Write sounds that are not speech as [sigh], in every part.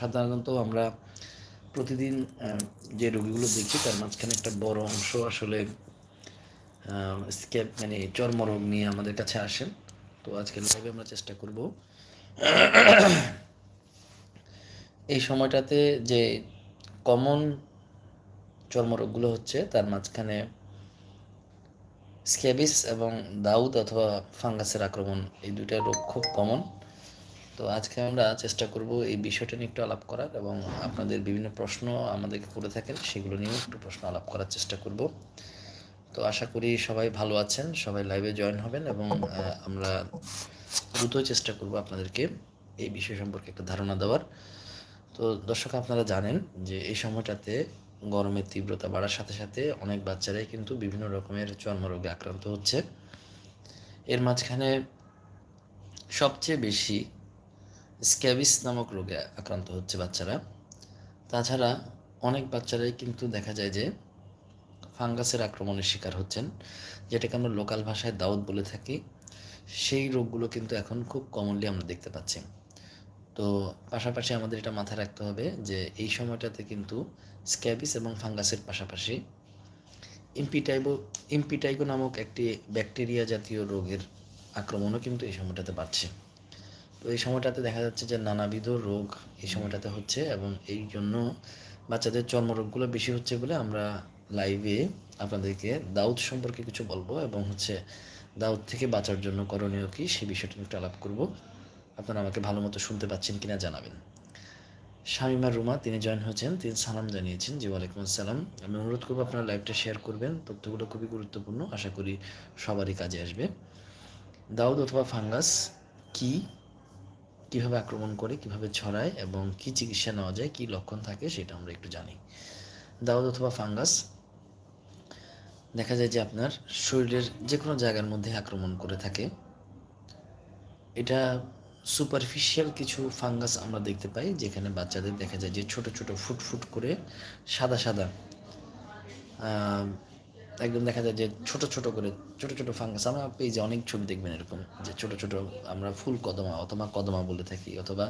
সাধারণত আমরা প্রতিদিন যে রোগীগুলো দেখি তার মাঝখানে একটা বড় অংশ আসলে স্কেপ মানে চর্মরোগ নিয়ে আমাদের কাছে আসেন তো আজকে লাইভে আমরা চেষ্টা করব। এই সময়টাতে যে কমন চর্মরোগগুলো হচ্ছে, তার মাঝখানে স্ক্যাবিস এবং দাউদ অথবা ফাঙ্গাসের আক্রমণ, এই দুইটা রোগ খুব কমন তো আজকে আমরা চেষ্টা করব এই বিষয়টা নিয়ে একটু আলাপ করার এবং আপনাদের বিভিন্ন প্রশ্ন আমাদেরকে করে থাকেন, সেগুলো নিয়েও একটু প্রশ্ন আলাপ করার চেষ্টা করব। তো আশা করি সবাই ভালো আছেন, সবাই লাইভে জয়েন হবেন এবং আমরা দ্রুত চেষ্টা করব আপনাদেরকে এই বিষয় সম্পর্কে একটা ধারণা দেওয়ার। তো দর্শক, আপনারা জানেন যে এই সময়টাতে গরমের তীব্রতা বাড়ার সাথে সাথে অনেক বাচ্চারাই কিন্তু বিভিন্ন রকমের চর্মরোগে আক্রান্ত হচ্ছে। এর মাঝখানে সবচেয়ে বেশি স্ক্যাবিস নামক রোগে আক্রান্ত হচ্ছে বাচ্চারা। তাছাড়া অনেক বাচ্চারাই কিন্তু দেখা যায় যে ফাঙ্গাসের আক্রমণের শিকার হচ্ছেন, যেটাকে আমরা লোকাল ভাষায় দাউদ বলে থাকি। সেই রোগগুলো কিন্তু এখন খুব কমনলি আমরা দেখতে পাচ্ছি। তো পাশাপাশি আমাদের এটা মাথায় রাখতে হবে যে এই সময়টাতে কিন্তু স্ক্যাবিস এবং ফাঙ্গাসের পাশাপাশি ইম্পিটাইবো, ইম্পিটাইগো নামক একটি ব্যাকটেরিয়া জাতীয় রোগের আক্রমণও কিন্তু এই সময়টাতে বাড়ছে। তো এই সময়টাতে দেখা যাচ্ছে যে নানাবিধ রোগ এই সময়টাতে হচ্ছে এবং এই জন্য বাচ্চাদের চর্মরোগগুলো বেশি হচ্ছে বলে আমরা লাইভে আপনাদেরকে দাউদ সম্পর্কে কিছু বলব এবং হচ্ছে দাউদ থেকে বাঁচার জন্য করণীয় কি সেই বিষয়টা একটু আলাপ করব। আপনারা আমাকে ভালো মতো শুনতে পাচ্ছেন কিনা জানাবেন। শামিমা রুমা, তিনি জয়েন হয়েছেন, তিনি সালাম জানিয়েছেন জি ওয়ালাইকুম আসসালাম। আমি অনুরোধ করব আপনারা লাইভটা শেয়ার করবেন। তথ্যগুলো খুবই গুরুত্বপূর্ণ, আশা করি সবারই কাজে আসবে। দাউদ অথবা ফাঙ্গাস কি? কীভাবে আক্রমণ করে, কীভাবে ছড়ায় এবং কি চিকিৎসা নেওয়া যায়, কি লক্ষণ থাকে সেটা আমরা একটু জানি। দাউদ অথবা ফাঙ্গাস। দেখা যায় যে আপনার শরীরের যে কোনো জায়গার মধ্যে আক্রমণ করে থাকে। এটা সুপারফিশিয়াল কিছু ফাঙ্গাস আমরা দেখতে পাই, যেখানে বাচ্চাদের দেখা যায় যে ছোট ছোট ফুট ফুট করে সাদা সাদা একদম দেখা যায় যে ছোট ছোট করে, ছোট ছোট ফাঙ্গাস আমরা পেজে অনেক ছবি দেখবেন এরকম যে ছোট ছোট আমরা ফুল কদমা অথবা কদমা বলে থাকি, অথবা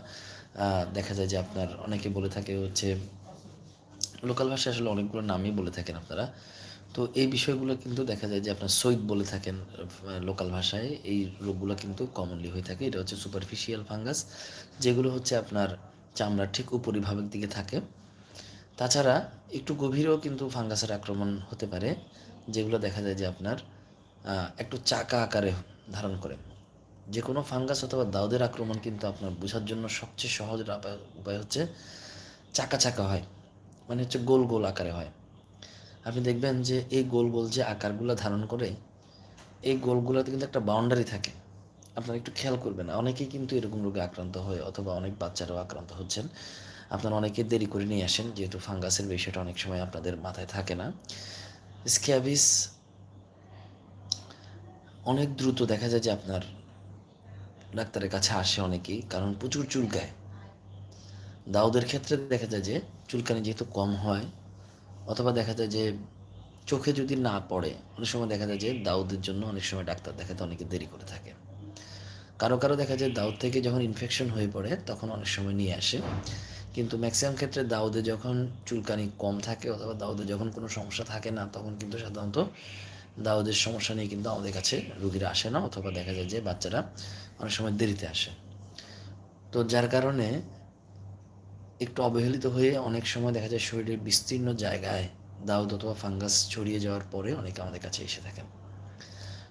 দেখা যায় যে আপনার অনেকে বলে থাকে হচ্ছে, লোকাল ভাষায় আসলে অনেকগুলো নামই বলে থাকেন আপনারা। তো এই বিষয়গুলো কিন্তু দেখা যায় যে আপনার সৈদ বলে থাকেন লোকাল ভাষায়, এই রোগগুলো কিন্তু কমনলি হয়ে থাকে। এটা হচ্ছে সুপারফিশিয়াল ফাঙ্গাস যেগুলো হচ্ছে আপনার চামড়ার ঠিক উপরিভাবের দিকে থাকে। তাছাড়া একটু গভীরেও কিন্তু ফাঙ্গাসের আক্রমণ হতে পারে, যেগুলো দেখা যায় যে আপনার একটু চাকা আকারে ধারণ করে। যে কোনো ফাঙ্গাস অথবা দাউদের আক্রমণ কিন্তু আপনার বোঝার জন্য সবচেয়ে সহজ উপায়- হচ্ছে চাকা চাকা হয় মানে হচ্ছে গোল গোল আকারে হয়। আপনি দেখবেন যে এই গোল গোল যে আকারগুলো ধারণ করে, এই গোলগুলোতে কিন্তু একটা বাউন্ডারি থাকে। আপনারা একটু খেয়াল করবেন, অনেকেই কিন্তু এরকম রোগে আক্রান্ত হয় অথবা অনেক বাচ্চারাও আক্রান্ত হচ্ছেন। আপনারা অনেকে দেরি করে নিয়ে আসেন, যেহেতু ফাঙ্গাসের বিষয়টা অনেক সময় আপনাদের মাথায় থাকে না। স্ক্যাবিস অনেক দ্রুত দেখা যায় যে আপনার ডাক্তারের কাছে আসে অনেকেই, কারণ প্রচুর চুলকায় দাউদের ক্ষেত্রে দেখা যায় যে চুলকানি যেহেতু কম হয়, অথবা দেখা যায় যে চোখে যদি না পড়ে, অনেক সময় দেখা যায় যে দাউদের জন্য অনেক সময় ডাক্তার দেখাতে অনেকে দেরি করে থাকে। কারও কারও দেখা যায় দাউদ থেকে যখন ইনফেকশন হয়ে পড়ে, তখন অনেক সময় নিয়ে আসে। কিন্তু ম্যাক্সিমাম ক্ষেত্রে দাউদে যখন চুলকানি কম থাকে অথবা দাউদে যখন কোনো সমস্যা থাকে না, তখন কিন্তু সাধারণত দাউদের সমস্যা নিয়ে কিন্তু আমাদের কাছে রুগীরা আসে না অথবা দেখা যায় যে বাচ্চারা অনেক সময় দেরিতে আসে। তো যার কারণে একটু অবহেলিত হয়ে অনেক সময় দেখা যায় শরীরের বিস্তীর্ণ জায়গায় দাউদ অথবা ফাঙ্গাস ছড়িয়ে যাওয়ার পরে অনেকে আমাদের কাছে এসে থাকেন।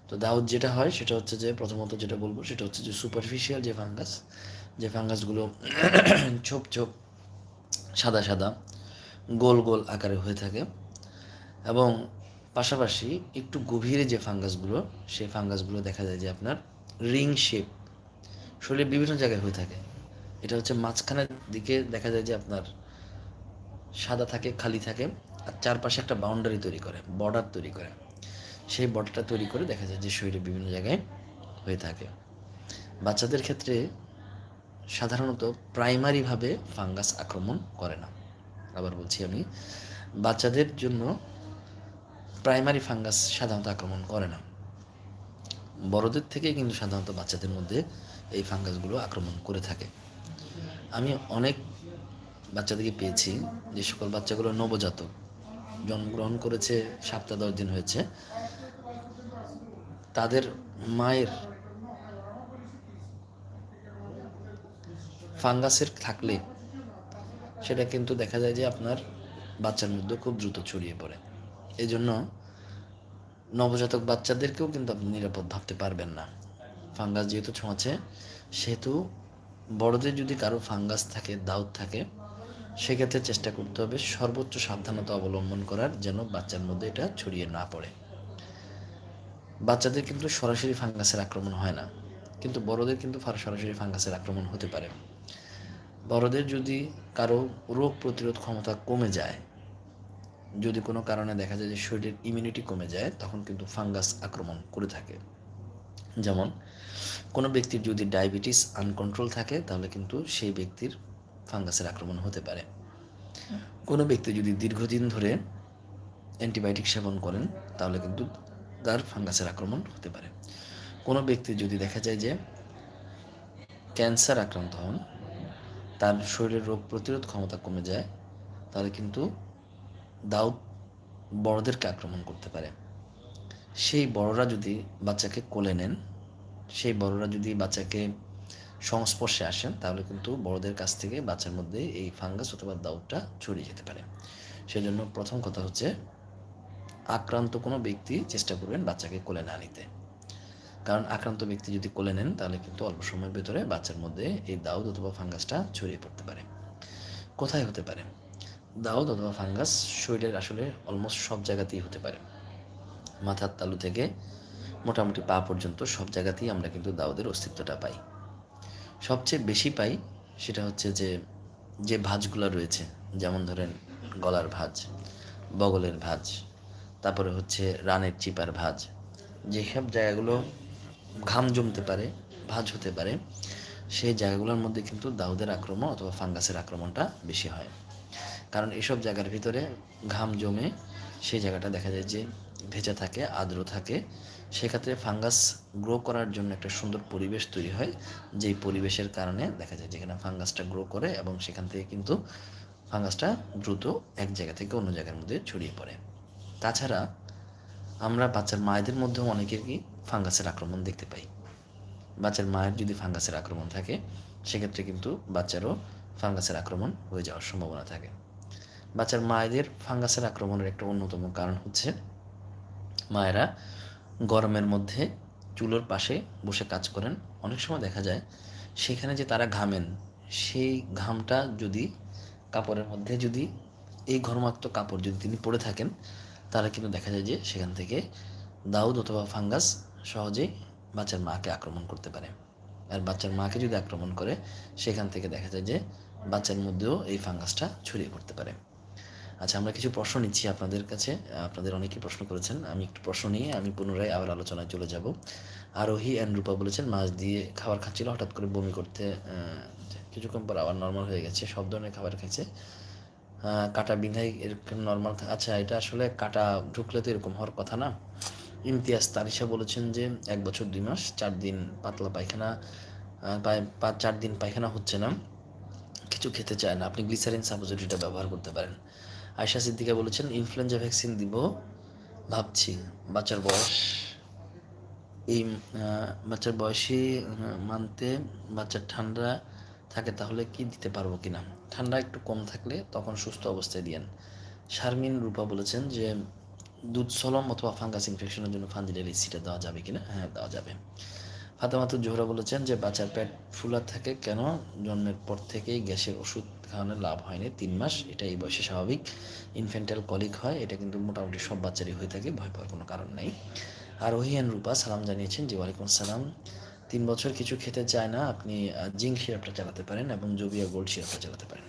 তো দাউদ যেটা হয় সেটা হচ্ছে যে প্রথমত যেটা বলব সেটা হচ্ছে যে সুপারফিশিয়াল যে ফাঙ্গাস, যে ফাঙ্গাসগুলো [clears throat] ছোপ ছোপ সাদা সাদা, গোল গোল আকারে হয়ে থাকে এবং পাশাপাশি একটু গভীরে যে ফাঙ্গাসগুলো, সেই ফাঙ্গাসগুলো দেখা যায় যে আপনার রিং শেপ শরীরের বিভিন্ন জায়গায় হয়ে থাকে। এটা হচ্ছে মাঝখানের দিকে দেখা যায় যে আপনার সাদা থাকে, খালি থাকে আর চারপাশে একটা বাউন্ডারি তৈরি করে বর্ডার তৈরি করে। সেই বর্ডারটা তৈরি করে দেখা যায় যে শরীরে বিভিন্ন জায়গায় হয়ে থাকে। বাচ্চাদের ক্ষেত্রে সাধারণত প্রাইমারিভাবে ফাঙ্গাস আক্রমণ করে না। আবার বলছি আমি, বাচ্চাদের জন্য প্রাইমারি ফাঙ্গাস সাধারণত আক্রমণ করে না। বড়দের থেকে কিন্তু সাধারণত বাচ্চাদের মধ্যে এই ফাঙ্গাসগুলো আক্রমণ করে থাকে। আমি অনেক বাচ্চাদেরকে পেয়েছি যে সকল বাচ্চাগুলো নবজাতক, জন্মগ্রহণ করেছে সপ্তাহ দশ দিন হয়েছে। তাদের মায়ের ফাঙ্গাসের থাকলে সেটা কিন্তু দেখা যায় যে আপনার বাচ্চার মধ্যে খুব দ্রুত ছড়িয়ে পড়ে। এই জন্য নবজাতক বাচ্চাদেরকেও কিন্তু আপনি নিরাপদ ভাবতে পারবেন না। ফাঙ্গাস যেহেতু ছোঁয়াছে সেহেতু বড়দের যদি কারও ফাঙ্গাস থাকে, দাউদ থাকে, সেক্ষেত্রে চেষ্টা করতে হবে সর্বোচ্চ সাবধানতা অবলম্বন করার যেন বাচ্চার মধ্যে এটা ছড়িয়ে না পড়ে। বাচ্চাদের কিন্তু সরাসরি ফাঙ্গাসের আক্রমণ হয় না, কিন্তু বড়দের কিন্তু সরাসরি ফাঙ্গাসের আক্রমণ হতে পারে। বড়দের যদি কারও রোগ প্রতিরোধ ক্ষমতা কমে যায়, যদি কোনো কারণে দেখা যায় যে শরীরের ইমিউনিটি কমে যায়, তখন কিন্তু ফাঙ্গাস আক্রমণ করে থাকে। যেমন, কোনো ব্যক্তির যদি ডায়াবেটিস আনকন্ট্রোল থাকে, তাহলে কিন্তু সেই ব্যক্তির ফাঙ্গাসের আক্রমণ হতে পারে। কোনো ব্যক্তি যদি দীর্ঘদিন ধরে অ্যান্টিবায়োটিক সেবন করেন, তাহলে কিন্তু তার ফাঙ্গাসের আক্রমণ হতে পারে। কোনো ব্যক্তি যদি দেখা যায় যে ক্যান্সার আক্রান্ত হন তার শরীরের রোগ প্রতিরোধ ক্ষমতা কমে যায়, তাহলে কিন্তু দাউদ বড়দেরকে আক্রমণ করতে পারে। সেই বড়রা যদি বাচ্চাকে কোলে নেন, সেই বড়রা যদি বাচ্চাকে সংস্পর্শে আসেন, তাহলে কিন্তু বড়দের কাছ থেকে বাচ্চার মধ্যে এই ফাঙ্গাস অথবা দাউদটা ছড়িয়ে যেতে পারে। সেজন্য প্রথম কথা হচ্ছে, আক্রান্ত কোনো ব্যক্তি চেষ্টা করবেন বাচ্চাকে কোলে না নিতে। কারণ আক্রান্ত ব্যক্তি যদি কোলে নেন, তাহলে কিন্তু অল্প সময়ের ভেতরে বাচ্চার মধ্যে এই দাউদ অথবা ফাঙ্গাসটা ছড়িয়ে পড়তে পারে। কোথায় হতে পারে? দাউদ অথবা ফাঙ্গাস শরীরের আসলে অলমোস্ট সব জায়গাতেই হতে পারে। মাথার তালু থেকে মোটামুটি পা পর্যন্ত সব জায়গাতেই আমরা কিন্তু দাউদের অস্তিত্বটা পাই। সবচেয়ে বেশি পাই সেটা হচ্ছে যে যে ভাঁজগুলো রয়েছে, যেমন ধরেন গলার ভাঁজ, বগলের ভাঁজ, তারপরে হচ্ছে রানের চিপার ভাঁজ, যেসব জায়গাগুলো ঘাম জমতে পারে, ভাঁজ হতে পারে, সেই জায়গাগুলোর মধ্যে কিন্তু দাউদের আক্রমণ অথবা ফাঙ্গাসের আক্রমণটা বেশি হয়। কারণ এসব জায়গার ভিতরে ঘাম জমে সেই জায়গাটা দেখা যায় যে ভেজা থাকে, আর্দ্র থাকে। সেক্ষেত্রে ফাঙ্গাস গ্রো করার জন্য একটা সুন্দর পরিবেশ তৈরি হয়, যেই পরিবেশের কারণে দেখা যায় যেখানে ফাঙ্গাসটা গ্রো করে এবং সেখান থেকে কিন্তু ফাঙ্গাসটা দ্রুত এক জায়গা থেকে অন্য জায়গার মধ্যে ছড়িয়ে পড়ে। তাছাড়া আমরা বাচ্চার মায়েদের মধ্যেও অনেকেরই ফাঙ্গাসের আক্রমণ দেখতে পাই। বাচ্চার মায়ের যদি ফাঙ্গাসের আক্রমণ থাকে, সেক্ষেত্রে কিন্তু বাচ্চারও ফাঙ্গাসের আক্রমণ হয়ে যাওয়ার সম্ভাবনা থাকে। বাচ্চার মায়েদের ফাঙ্গাসের আক্রমণের একটা অন্যতম কারণ হচ্ছে, মায়েরা গরমের মধ্যে চুলোর পাশে বসে কাজ করেন। অনেক সময় দেখা যায়, সেখানে যে তারা ঘামেন, সেই ঘামটা যদি কাপড়ের মধ্যে যদি, এই ঘর্মাক্ত কাপড় যদি তিনি পরে থাকেন, তারা কিন্তু দেখা যায় যে সেখান থেকে দাউদ অথবা ফাঙ্গাস সহজেই বাচ্চার মাকে আক্রমণ করতে পারে। আর বাচ্চার মাকে যদি আক্রমণ করে, সেখান থেকে দেখা যায় যে বাচ্চার মধ্যেও এই ফাঙ্গাসটা ছড়িয়ে পড়তে পারে। আচ্ছা আমরা কিছু প্রশ্ন নিচ্ছি আপনাদের কাছে। আপনাদের অনেকেই প্রশ্ন করেছেন। আমি একটু প্রশ্ন নিয়ে, আমি পুনরায় আবার আলোচনায় চলে যাব। আরোহী অ্যান্ড রূপা বলেছেন, মাছ দিয়ে খাবার খাচ্ছিল, হঠাৎ করে বমি করতে কিছুক্ষণ পর আবার নর্মাল হয়ে গেছে, সব ধরনের খাবার খেয়েছে কাটা বিঘাই এরকম নর্মাল আচ্ছা এটা আসলে কাটা ঢুকলে তো এরকম হওয়ার কথা না। ইমতিয়াজ তারিশা বলেছেন যে এক বছর দুই মাস, চার দিন পাতলা পায়খানা পাঁচ চার দিন পায়খানা হচ্ছে না, কিছু খেতে চায় না। আপনি গ্লিসারিন সাপোজিটরিটা ব্যবহার করতে পারেন। আয়সা সিদ্দিকা বলেছেন, ইনফ্লুয়েঞ্জা ভ্যাকসিন দিব, ভাবছি, বাচ্চার বয়স এই বাচ্চার বয়সী মানতে বাচ্চার ঠান্ডা থাকে তাহলে কি দিতে পারব কি না ঠান্ডা একটু কম থাকলে তখন সুস্থ অবস্থায় দিয়েন। শারমিন রূপা বলেছেন যে দুধ সলম অথবা ফাঙ্গাস ইনফেকশনের জন্য ফান্দিডেল সিটা দেওয়া যাবে কিনা? হ্যাঁ দেওয়া যাবে। ফাতেমাতুর জোহরা বলেছেন যে বাচ্চার পেট ফুলা থাকে কেন? জন্মের পর থেকেই গ্যাসের ওষুধ খাওয়ানোর লাভ হয়নি। তিন মাস, এটা এই বয়সে স্বাভাবিক। ইনফেন্টাল কলিক হয়, এটা কিন্তু মোটামুটি সব বাচ্চারই হয়ে থাকে, ভয় পাওয়ার কোনো কারণ নেই। আর ওহিয়ান রূপা সালাম জানিয়েছেন যে, ওয়ালাইকুম সালাম। তিন বছর কিছু খেতে চায় না, আপনি জিঙ্ক সিরাপটা চালাতে পারেন এবং জবিয়া গোল্ড সিরাপটা চালাতে পারেন।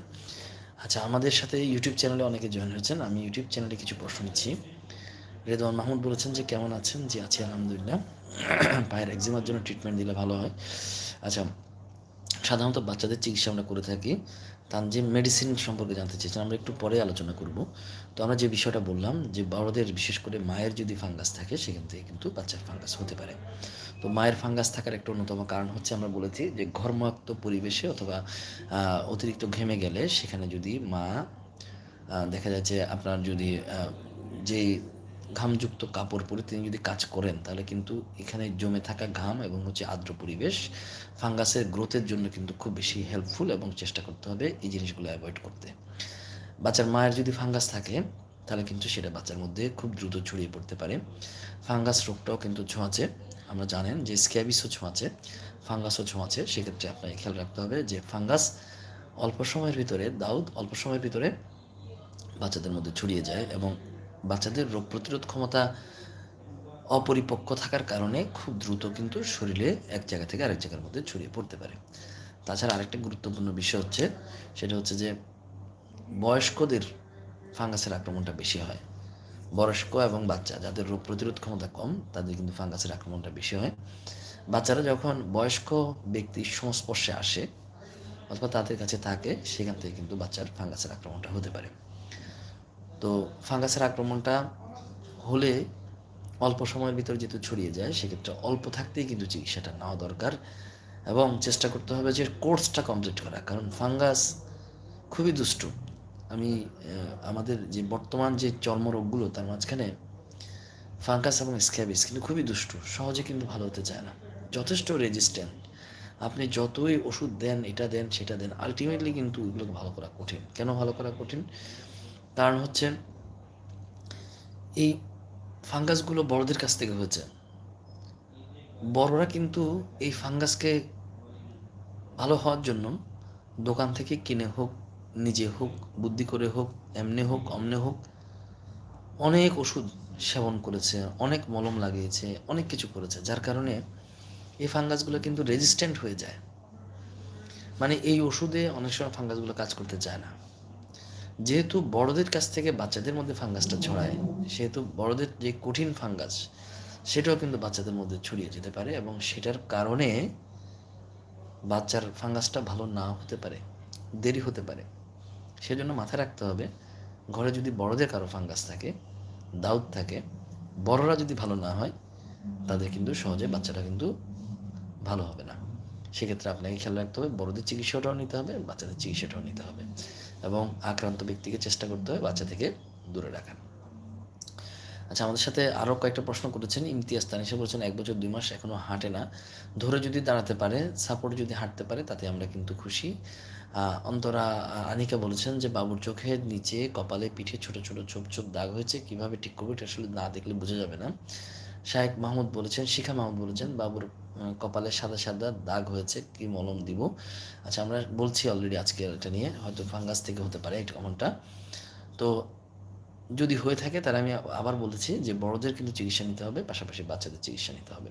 আচ্ছা আমাদের সাথে ইউটিউব চ্যানেলে অনেকে জয়েন হয়েছেন, আমি ইউটিউব চ্যানেলে কিছু প্রশ্ন নিচ্ছি। রেদওয়ান মাহমুদ বলেছেন যে, কেমন আছেন? জি, আছি, আলহামদুলিল্লাহ। [clears throat] পায়ের একজিমার জন্য ট্রিটমেন্ট দিলে ভালো হয়। আচ্ছা সাধারণত বাচ্চাদের চিকিৎসা আমরা করে থাকি। তানজিম মেডিসিন সম্পর্কে জানতে চেয়েছেন আমরা একটু পরে আলোচনা করব। তো আমরা যে বিষয়টা বললাম, যে বড়দের বিশেষ করে মায়ের যদি ফাঙ্গাস থাকে, সেখান থেকে কিন্তু বাচ্চার ফাঙ্গাস হতে পারে। তো মায়ের ফাঙ্গাস থাকার একটা অন্যতম কারণ হচ্ছে, আমরা বলেছি যে, ঘর্মাক্ত পরিবেশে অথবা অতিরিক্ত ঘেমে গেলে সেখানে যদি মা দেখা যাচ্ছে আপনার যদি যেই ঘামযুক্ত কাপড় পরে তিনি যদি কাজ করেন, তাহলে কিন্তু এখানে জমে থাকা ঘাম এবং হচ্ছে আর্দ্র পরিবেশ ফাঙ্গাসের গ্রোথের জন্য কিন্তু খুব বেশি হেল্পফুল এবং চেষ্টা করতে হবে এই জিনিসগুলো অ্যাভয়েড করতে। বাচ্চার মায়ের যদি ফাঙ্গাস থাকে, তাহলে কিন্তু সেটা বাচ্চার মধ্যে খুব দ্রুত ছড়িয়ে পড়তে পারে। ফাঙ্গাস রোগটাও কিন্তু ছোঁয়াচে। আমরা জানেন যে স্ক্যাবিসও ছোঁয়াচে, ফাঙ্গাসও ছোঁয়াচে। সেক্ষেত্রে আপনাকে খেয়াল রাখতে হবে যে ফাঙ্গাস অল্প সময়ের ভিতরে, দাউদ অল্প সময়ের ভিতরে বাচ্চাদের মধ্যে ছড়িয়ে যায় এবং বাচ্চাদের রোগ প্রতিরোধ ক্ষমতা অপরিপক্ক থাকার কারণে খুব দ্রুত কিন্তু শরীরে এক জায়গা থেকে আরেক জায়গার মধ্যে ছড়িয়ে পড়তে পারে। তাছাড়া আরেকটা গুরুত্বপূর্ণ বিষয় হচ্ছে, সেটা হচ্ছে যে বয়স্কদের ফাঙ্গাসের আক্রমণটা বেশি হয়। বয়স্ক এবং বাচ্চা, যাদের রোগ প্রতিরোধ ক্ষমতা কম, তাদের কিন্তু ফাঙ্গাসের আক্রমণটা বেশি হয়। বাচ্চারা যখন বয়স্ক ব্যক্তির সংস্পর্শে আসে অথবা তাদের কাছে থাকে, সেখান থেকে কিন্তু বাচ্চার ফাঙ্গাসের আক্রমণটা হতে পারে। তো ফাঙ্গাসের আক্রমণটা হলে অল্প সময়ের ভিতরে যেহেতু ছড়িয়ে যায়, সেক্ষেত্রে অল্প থাকতেই কিন্তু চিকিৎসাটা নেওয়া দরকার এবং চেষ্টা করতে হবে যে কোর্সটা কমপ্লিট করা। কারণ ফাঙ্গাস খুবই দুষ্টু। আমি আমাদের যে বর্তমান যে চর্মরোগগুলো, তার মাঝখানে ফাঙ্গাস এবং স্ক্যাবিস কিন্তু খুবই দুষ্টু। সহজে কিন্তু ভালো হতে চায় না। যথেষ্ট রেজিস্ট্যান্ট আপনি যতই ওষুধ দেন, এটা দেন, সেটা দেন আলটিমেটলি কিন্তু এগুলোকে ভালো করা কঠিন। কেন ভালো করা কঠিন? কারণ হচ্ছে এই ফাঙ্গাসগুলো বড়দের কাছ থেকে হয়েছে। বড়রা কিন্তু এই ফাঙ্গাসকে ভালো হওয়ার জন্য দোকান থেকে কিনে হোক, নিজে হোক, বুদ্ধি করে হোক, এমনি হোক, অমনে হোক, অনেক ওষুধ সেবন করেছে, অনেক মলম লাগিয়েছে, অনেক কিছু করেছে, যার কারণে এই ফাঙ্গাসগুলো কিন্তু রেজিস্ট্যান্ট হয়ে যায়। মানে এই ওষুধে অনেক সময় ফাঙ্গাসগুলো কাজ করতে চায় না। যেহেতু বড়দের কাছ থেকে বাচ্চাদের মধ্যে ফাঙ্গাসটা ছড়ায়, সেহেতু বড়দের যে কঠিন ফাঙ্গাস, সেটাও কিন্তু বাচ্চাদের মধ্যে ছড়িয়ে যেতে পারে এবং সেটার কারণে বাচ্চার ফাঙ্গাসটা ভালো না হতে পারে, দেরি হতে পারে। সেজন্য মাথায় রাখতে হবে, ঘরে যদি বড়দের কারও ফাঙ্গাস থাকে, দাউদ থাকে, বড়রা যদি ভালো না হয়, তাদের কিন্তু সহজে বাচ্চাটা কিন্তু ভালো হবে না। সেক্ষেত্রে আপনাকে খেয়াল রাখতে হবে, বড়দের চিকিৎসাটাও নিতে হবে, বাচ্চাদের চিকিৎসাটাও নিতে হবে। এবং আক্রান্ত ব্যক্তিকে চেষ্টা করতে হবে বাচ্চা থেকে দূরে রাখার। আচ্ছা আমাদের সাথে আরও কয়েকটা প্রশ্ন করেছেন ইমতিয়াজ তানিশা বলছেন, এক বছর, দুই মাস এখনও হাঁটে না। ধরে যদি দাঁড়াতে পারে সাপোর্ট যদি হাঁটতে পারে, তাতে আমরা কিন্তু খুশি। অন্তরা আনিকা বলেছেন যে, বাবুর চোখের নিচে, কপালে, পিঠে ছোট ছোট ছোপ ছোপ দাগ হয়েছে। কীভাবে ঠিক করব এটা আসলে না দেখলে বোঝা যাবে না। শাহেক মাহমুদ বলেছেন, শিখা মাহমুদ বলেছেন, বাবুর কপালে সাদা সাদা দাগ হয়েছে, কি মলম দিব? আচ্ছা আমরা বলছি অলরেডি আজকে এটা নিয়ে, হয়তো ফাঙ্গাস থেকে হতে পারে এই কমনটা তো যদি হয়ে থাকে, তাহলে আমি আবার বলেছি যে বড়দের কিন্তু চিকিৎসা নিতে হবে, পাশাপাশি বাচ্চাদের চিকিৎসা নিতে হবে।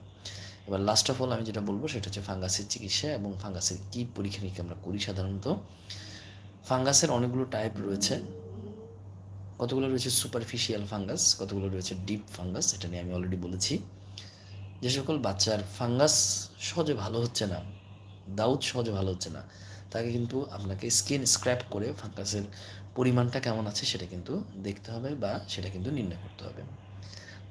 এবার লাস্ট অফ অল আমি যেটা বলব, সেটা হচ্ছে ফাঙ্গাসের চিকিৎসা এবং ফাঙ্গাসের কী পরীক্ষা নিরীক্ষা আমরা করি সাধারণত। ফাঙ্গাসের অনেকগুলো টাইপ রয়েছে। কতগুলো রয়েছে? সুপারফিশিয়াল ফাঙ্গাস কতগুলো রয়েছে? ডিপ ফাঙ্গাস এটা নিয়ে আমি অলরেডি বলেছি। যে সকল বাচ্চার ফাঙ্গাস সহজে ভালো হচ্ছে না, দাউদ সহজে ভালো হচ্ছে না, তাকে কিন্তু আপনাকে স্কিন স্ক্র্যাপ করে ফাঙ্গাসের পরিমাণটা কেমন আছে সেটা কিন্তু দেখতে হবে বা সেটা কিন্তু নির্ণয় করতে হবে।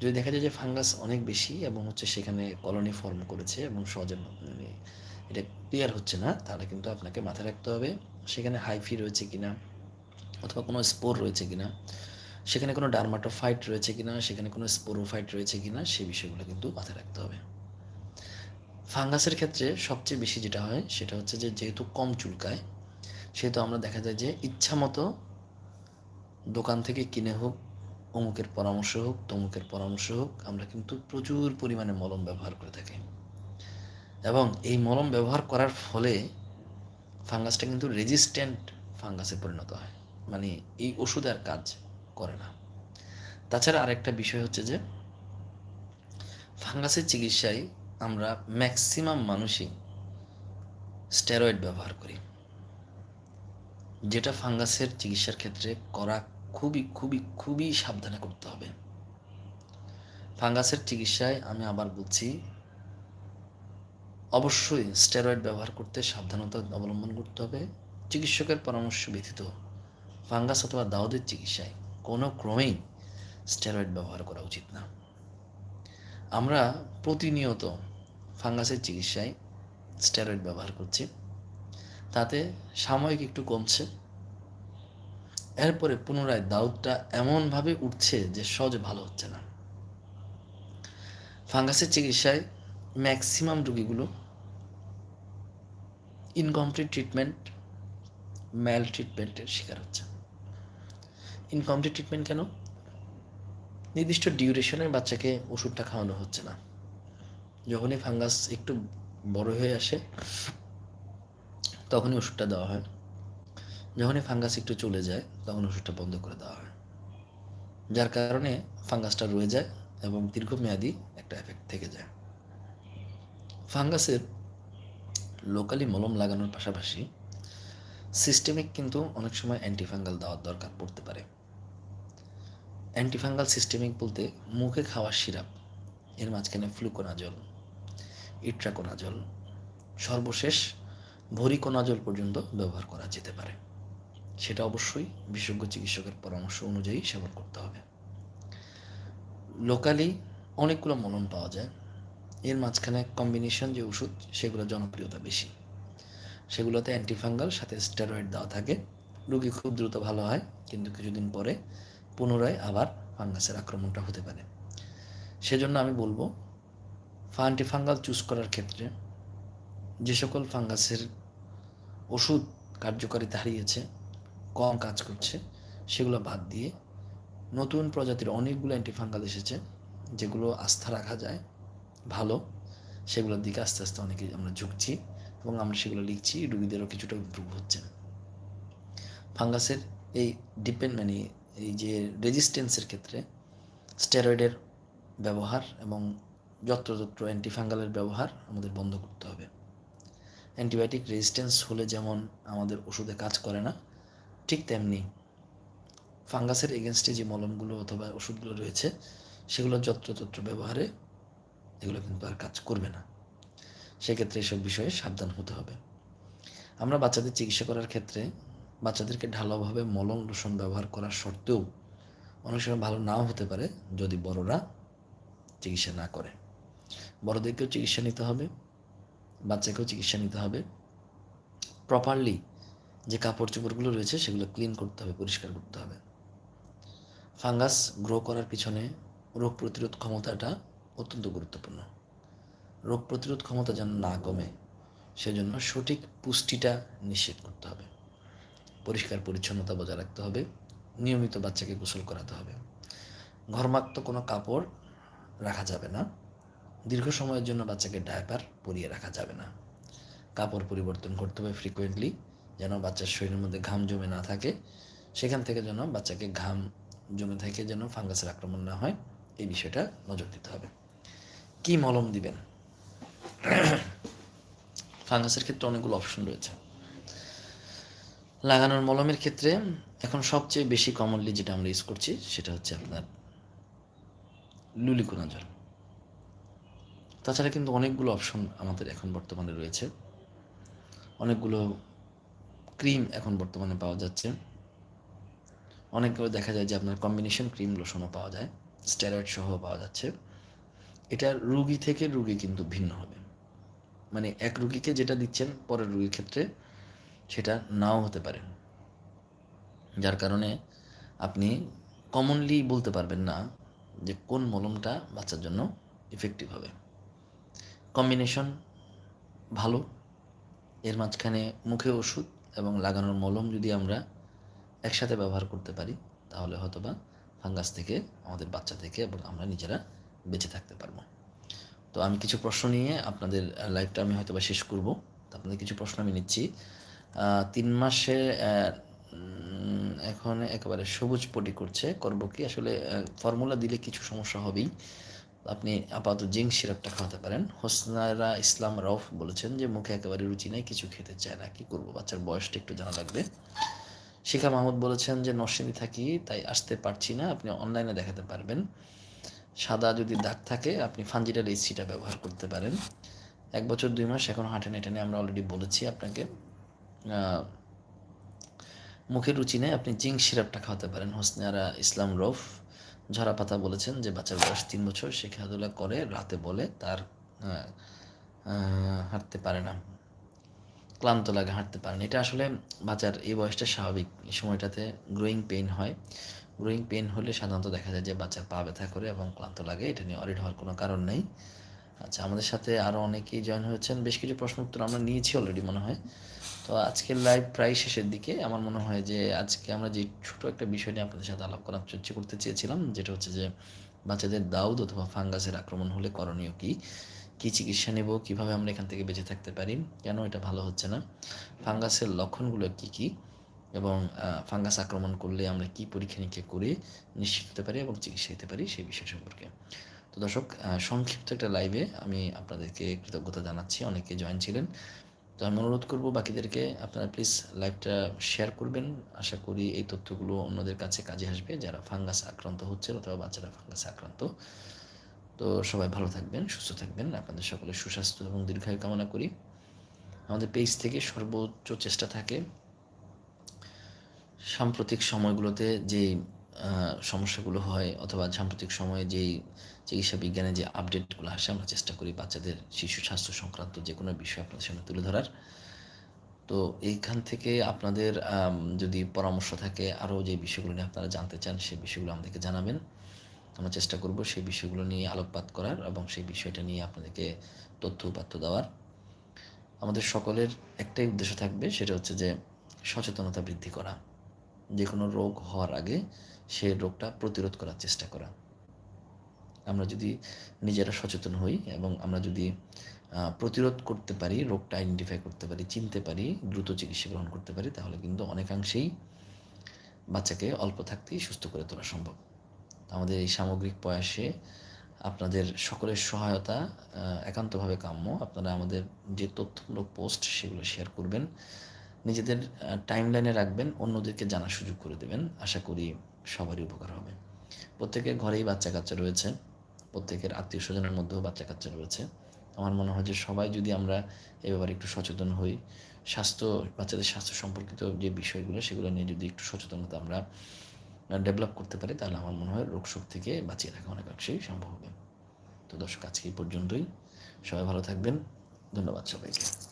যদি দেখা যায় যে ফাঙ্গাস অনেক বেশি এবং হচ্ছে সেখানে কলোনি ফর্ম করেছে এবং সহজে মানে এটা ক্লিয়ার হচ্ছে না, তাহলে কিন্তু আপনাকে মাথায় রাখতে হবে। সেখানে হাইফি রয়েছে কিনা অথবা কোনো স্পোর রয়েছে কিনা সেখানে কোনো ডার্মাটোফাইট রয়েছে কিনা, সেখানে কোনো স্পোরোফাইট রয়েছে কিনা সেই বিষয়গুলো কিন্তু মাথায় রাখতে হবে। ফাঙ্গাসের ক্ষেত্রে সবচেয়ে বেশি যেটা হয়, সেটা হচ্ছে যে যেহেতু কম চুলকায়, সেহেতু আমরা দেখা যায় যে ইচ্ছা মতো দোকান থেকে কিনে হোক, অমুকের পরামর্শ হোক, তমুকের পরামর্শ হোক, আমরা কিন্তু প্রচুর পরিমাণে মলম ব্যবহার করে থাকি। এবং এই মলম ব্যবহার করার ফলে ফাঙ্গাসটা কিন্তু রেজিস্ট্যান্ট ফাঙ্গাসে পরিণত হয়। মানে এই ওষুধ আর কাজ করে না। তাছাড়া আরেকটা বিষয় হচ্ছে যে, ফাঙ্গাসের চিকিৎসায় আমরা ম্যাক্সিমাম মানুষই স্টেরয়েড ব্যবহার করি। যেটা ফাঙ্গাসের চিকিৎসার ক্ষেত্রে করা খুবই খুবই খুবই সাবধানে করতে হবে। ফাঙ্গাসের চিকিৎসায় আমি আবার বলছি, অবশ্যই স্টেরয়েড ব্যবহার করতে সাবধানতা অবলম্বন করতে হবে। চিকিৎসকের পরামর্শ ব্যতীত ফাঙ্গাস অথবা দাউদের চিকিৎসায় কোনো ক্রমেই স্টেরয়েড ব্যবহার করা উচিত না। আমরা প্রতিনিয়ত ফাঙ্গাসের চিকিৎসায় স্টেরয়েড ব্যবহার করছি। তাতে সাময়িক একটু কমছে। এরপরে পুনরায় দাউদটা এমনভাবে উঠছে যে সহজে ভালো হচ্ছে না। ফাঙ্গাসের চিকিৎসায় ম্যাক্সিমাম রোগীগুলো ইনকমপ্লিট ট্রিটমেন্ট ম্যাল ট্রিটমেন্টের শিকার হচ্ছে। ইনকমপ্লিট ট্রিটমেন্ট কেন? নির্দিষ্ট ডিউরেশনের বাচ্চাকে ওষুধটা খাওয়ানো হচ্ছে না। যখনই ফাঙ্গাস একটু বড় হয়ে আসে, তখনই ওষুধটা দেওয়া হয়। যখনই ফাঙ্গাস একটু চলে যায়, তখন ওষুধটা বন্ধ করে দেওয়া হয়। যার কারণে ফাঙ্গাসটা রয়ে যায় এবং দীর্ঘমেয়াদী একটা এফেক্ট থেকে যায়। ফাঙ্গাসের লোকালি মলম লাগানোর পাশাপাশি সিস্টেমিক কিন্তু অনেক সময় অ্যান্টিফাঙ্গাল দেওয়ার দরকার পড়তে পারে। অ্যান্টিফাঙ্গাল সিস্টেমিক বলতে মুখে খাওয়ার সিরাপ, এর মাঝখানে ফ্লুকোনাজল, ইট্রাকোনাজল, সর্বশেষ ভরিকোনাজল পর্যন্ত ব্যবহার করা যেতে পারে। সেটা অবশ্যই বিশেষজ্ঞ চিকিৎসকের পরামর্শ অনুযায়ী সেবন করতে হবে। লোকালি অনেকগুলো মলম পাওয়া যায়। এর মাঝখানে কম্বিনেশন যে ওষুধ, সেগুলো জনপ্রিয়তা বেশি। সেগুলোতে অ্যান্টিফাঙ্গাল, সাথে স্টেরয়েড দেওয়া থাকে। রুগী খুব দ্রুত ভালো হয়, কিন্তু কিছুদিন পরে পুনরায় আবার ফাঙ্গাসের আক্রমণটা হতে পারে। সেজন্য আমি বলব অ্যান্টিফাঙ্গাল চুজ করার ক্ষেত্রে যে সকল ফাঙ্গাসের ওষুধ কার্যকারিতা হারিয়েছে, কম কাজ করছে, সেগুলো বাদ দিয়ে নতুন প্রজাতির অনেকগুলো অ্যান্টিফাঙ্গাল এসেছে, যেগুলো আস্থা রাখা যায়, ভালো, সেগুলোর দিকে আস্তে আস্তে অনেকে আমরা ঝুঁকছি এবং আমরা সেগুলো লিখছি, রুগীদেরও কিছুটা ইম্প্রুভ হচ্ছে। ফাঙ্গাসের এই ডিপেন্ড মানে এই যে রেজিস্ট্যান্সের ক্ষেত্রে স্টেরয়েডের ব্যবহার এবং যত্রতত্র অ্যান্টিফাঙ্গালের ব্যবহার আমাদের বন্ধ করতে হবে। অ্যান্টিবায়োটিক রেজিস্ট্যান্স হলে যেমন আমাদের ওষুধে কাজ করে না, ঠিক তেমনি ফাঙ্গাসের এগেনস্টে যে মলমগুলো অথবা ওষুধগুলো রয়েছে, সেগুলো যত্রতত্র ব্যবহারে এগুলো কিন্তু আর কাজ করবে না। সেক্ষেত্রে এসব বিষয়ে সাবধান হতে হবে। আমরা বাচ্চাদের চিকিৎসা করার ক্ষেত্রে বাচ্চাদেরকে ঢালাওভাবে মলম লোশন ব্যবহার করার সত্ত্বেও অনেক সময় ভালো নাও হতে পারে যদি বড়রা চিকিৎসা না করে। বড়দেরকেও চিকিৎসা নিতে হবে, বাচ্চাকেও চিকিৎসা নিতে হবে। প্রপারলি যে কাপড় চোপড়গুলো রয়েছে সেগুলো ক্লিন করতে হবে, পরিষ্কার করতে হবে। ফাঙ্গাস গ্রো করার পিছনে রোগ প্রতিরোধ ক্ষমতাটা অত্যন্ত গুরুত্বপূর্ণ। রোগ প্রতিরোধ ক্ষমতা যেন না কমে, সেজন্য সঠিক পুষ্টিটা নিশ্চিত করতে হবে। পরিষ্কার পরিচ্ছন্নতা বজায় রাখতে হবে, নিয়মিত বাচ্চাকে গোসল করাতে হবে। ঘরমাক্ত কোনো কাপড় রাখা যাবে না, দীর্ঘ সময়ের জন্য বাচ্চাকে ডায়পার পরিয়ে রাখা যাবে না। কাপড় পরিবর্তন করতে হবে ফ্রিকুয়েন্টলি যেন বাচ্চার শরীরের মধ্যে ঘাম জমে না থাকে, সেখান থেকে যেন বাচ্চাকে ঘাম জমে থেকে যেন ফাঙ্গাসের আক্রমণ না হয়, এই বিষয়টা নজর দিতে হবে। কি মলম দিবেন? [coughs] ফাঙ্গাসের ক্ষেত্রে অনেকগুলো অপশন রয়েছে। লাগানোর মলমের ক্ষেত্রে এখন সবচেয়ে বেশি কমনলি যেটা আমরা ইউজ করছি, সেটা হচ্ছে আপনার লুলিকোনাজল তাছাড়া কিন্তু অনেকগুলো অপশন আমাদের এখন বর্তমানে রয়েছে। অনেকগুলো ক্রিম এখন বর্তমানে পাওয়া যাচ্ছে। অনেকগুলো দেখা যায় যে আপনার কম্বিনেশন ক্রিম লোশনও পাওয়া যায় স্টেরয়েড সহ পাওয়া যাচ্ছে। এটা রুগী থেকে রুগী কিন্তু ভিন্ন হবে। মানে এক রুগীকে যেটা দিচ্ছেন, পরের রুগীর ক্ষেত্রে সেটা নাও হতে পারে। যার কারণে আপনি কমনলি বলতে পারবেন না যে কোন মলমটা বাচ্চার জন্য ইফেক্টিভ হবে। কম্বিনেশন ভালো, এর মাঝখানে মুখে ওষুধ এবং লাগানোর মলম যদি আমরা একসাথে ব্যবহার করতে পারি, তাহলে হয়তো বা ফাঙ্গাস থেকে আমাদের বাচ্চা থেকে এবং আমরা নিজেরা বেঁচে থাকতে পারব। তো আমি কিছু প্রশ্ন নিয়ে আপনাদের লাইফটা আমি হয়তোবা শেষ করব। আপনাদের কিছু প্রশ্ন আমি নিচ্ছি। তিন মাসে এখন একেবারে সবুজ পটি করছে করব কি আসলে ফর্মুলা দিলে কিছু সমস্যা হবেই। আপনি আপাতত জিঙ্ক সিরাপটা খাওয়াতে পারেন। হোসনারা ইসলাম রফ বলেছেন যে, মুখে একেবারে রুচি নেই, কিছু খেতে চায় না। কি করব? বাচ্চার বয়সটা একটু জানা লাগবে। শিখা মাহমুদ বলেছেন যে, নরসিংদী থাকি, তাই আসতে পারছি না। আপনি অনলাইনে দেখাতে পারবেন। সাদা যদি দাগ থাকে, আপনি ফাঞ্জিটার এইচসিটা ব্যবহার করতে পারেন। এক বছর দুই মাস, এখন হাঁটে নেটে আমরা অলরেডি বলেছি আপনাকে। মুখে রুচি নেই আপনি জিঙ্ক সিরাপটা খাওয়াতে পারেন। হোসনিয়ারা ইসলাম রফ ঝরা পাতা বলেছেন যে বাচ্চার বয়স তিন বছর, সে খেলাধুলা করে, রাতে বলে, তার হাঁটতে পারে না। ক্লান্ত লাগে, হাঁটতে পারে না। এটা আসলে বাচ্চার এই বয়সটা স্বাভাবিক। এই সময়টাতে গ্রোয়িং পেইন হয়। গ্রোয়িং পেইন হলে সাধারণত দেখা যায় যে, বাচ্চার পা ব্যথা করে এবং ক্লান্ত লাগে। এটা নিয়ে অরিড হওয়ার কোনো কারণ নেই। আচ্ছা আমাদের সাথে আরও অনেকেই জয়েন হয়েছেন। বেশ কিছু প্রশ্ন উত্তর আমরা নিয়েছি অলরেডি মনে হয়। তো আজকের লাইভ প্রায় শেষের দিকে। আমার মনে হয় যে আজকে আমরা যে ছোট একটা বিষয় নিয়ে আপনাদের সাথে আলাপ করার চর্চা করতে চেয়েছিলাম, যেটা হচ্ছে যে বাচ্চাদের দাউদ অথবা ফাঙ্গাসের আক্রমণ হলে করণীয় কী? কী চিকিৎসা নেব? কীভাবে আমরা এখান থেকে বেঁচে থাকতে পারি? কেন এটা ভালো হচ্ছে না? ফাঙ্গাসের লক্ষণগুলো কী কী? এবং ফাঙ্গাস আক্রমণ করলে আমরা কী পরীক্ষা নিরীক্ষা করে নিশ্চিত হতে পারি এবং চিকিৎসা দিতে পারি সেই বিষয় সম্পর্কে? তো দর্শক সংক্ষিপ্ত একটা লাইভে আমি আপনাদেরকে কৃতজ্ঞতা জানাচ্ছি। অনেকে জয়েন ছিলেন। তো আমি অনুরোধ করব বাকিদেরকে আপনারা প্লিজ লাইভটা শেয়ার করবেন। আশা করি এই তথ্যগুলো অন্যদের কাছে কাজে আসবে, যারা ফাঙ্গাস আক্রান্ত হচ্ছে অথবা বাচ্চারা ফাঙ্গাস আক্রান্ত। তো সবাই ভালো থাকবেন, সুস্থ থাকবেন। আপনাদের সকলের সুস্বাস্থ্য এবং দীর্ঘায়ু কামনা করি। আমাদের পেজ থেকে সর্বোচ্চ চেষ্টা থাকে সাম্প্রতিক সময়গুলোতে যে সমস্যাগুলো হয় অথবা সাম্প্রতিক সময়ে যেই চিকিৎসা বিজ্ঞানে যে আপডেটগুলো আসে, আমরা চেষ্টা করি বাচ্চাদের শিশু স্বাস্থ্য সংক্রান্ত যে কোনো বিষয় আপনাদের সামনে তুলে ধরার। তো এইখান থেকে আপনাদের যদি পরামর্শ থাকে, আরও যে বিষয়গুলো নিয়ে আপনারা জানতে চান, সেই বিষয়গুলো আমাদেরকে জানাবেন। আমরা চেষ্টা করব সেই বিষয়গুলো নিয়ে আলোকপাত করার এবং সেই বিষয়টা নিয়ে আপনাদেরকে তথ্য উপাত্ত দেওয়ার। আমাদের সকলের একটাই উদ্দেশ্য থাকবে, সেটা হচ্ছে যে সচেতনতা বৃদ্ধি করা। যে কোনো রোগ হওয়ার আগে সেই রোগটা প্রতিরোধ করার চেষ্টা করা। আমরা যদি নিজেরা সচেতন হই এবং আমরা যদি প্রতিরোধ করতে পারি, রোগটা আইডেন্টিফাই করতে পারি, চিনতে পারি, দ্রুত চিকিৎসা গ্রহণ করতে পারি, তাহলে কিন্তু অনেকাংশেই বাচ্চাকে অল্প থাকতেই সুস্থ করে তোলা সম্ভব। আমাদের এই সামগ্রিক প্রয়াসে আপনাদের সকলের সহায়তা একান্তভাবে কাম্য। আপনারা আমাদের যে তথ্যমূলক পোস্ট সেগুলো শেয়ার করবেন, নিজেদের টাইম লাইনে রাখবেন, অন্যদেরকে জানার সুযোগ করে দেবেন। আশা করি সবারই উপকার হবে। প্রত্যেকের ঘরেই বাচ্চা কাচ্চা রয়েছে। প্রত্যেকের আত্মীয় স্বজনের মধ্যেও বাচ্চা কাচ্চা রয়েছে। আমার মনে হয় যে সবাই যদি আমরা এ ব্যাপারে একটু সচেতন হই, স্বাস্থ্য, বাচ্চাদের স্বাস্থ্য সম্পর্কিত যে বিষয়গুলো, সেগুলো নিয়ে যদি একটু সচেতনতা আমরা ডেভেলপ করতে পারি, তাহলে আমার মনে হয় রোগশোক থেকে বাঁচিয়ে রাখা অনেকাংশেই সম্ভব হবে। তো দর্শক, আজকে এই পর্যন্তই। সবাই ভালো থাকবেন। ধন্যবাদ সবাইকে।